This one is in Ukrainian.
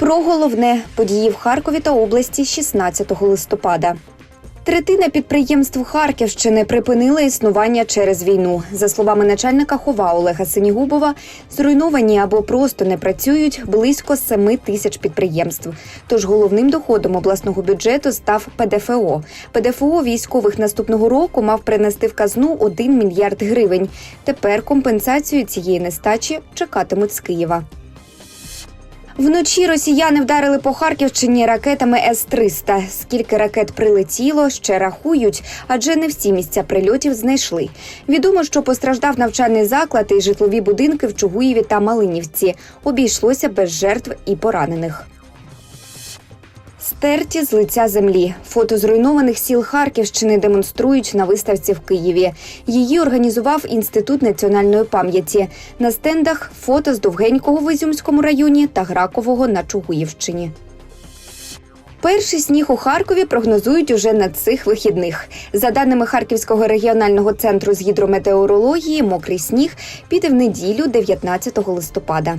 Про головне події в Харкові та області 16 листопада. Третина підприємств Харківщини припинила існування через війну. За словами начальника хова Олега Синігубова, зруйновані або просто не працюють близько 7 тисяч підприємств. Тож головним доходом обласного бюджету став ПДФО. ПДФО військових наступного року мав принести в казну 1 мільярд гривень. Тепер компенсацію цієї нестачі чекатимуть з Києва. Вночі росіяни вдарили по Харківщині ракетами С-300. Скільки ракет прилетіло, ще рахують, адже не всі місця прильотів знайшли. Відомо, що постраждав навчальний заклад і житлові будинки в Чугуєві та Малинівці. Обійшлося без жертв і поранених. Стерті з лиця землі. Фото зруйнованих сіл Харківщини демонструють на виставці в Києві. Її організував Інститут національної пам'яті. На стендах фото з Довгенького в Ізюмському районі та Гракового на Чугуївщині. Перший сніг у Харкові прогнозують уже на цих вихідних. За даними Харківського регіонального центру з гідрометеорології, мокрий сніг піде в неділю 19 листопада.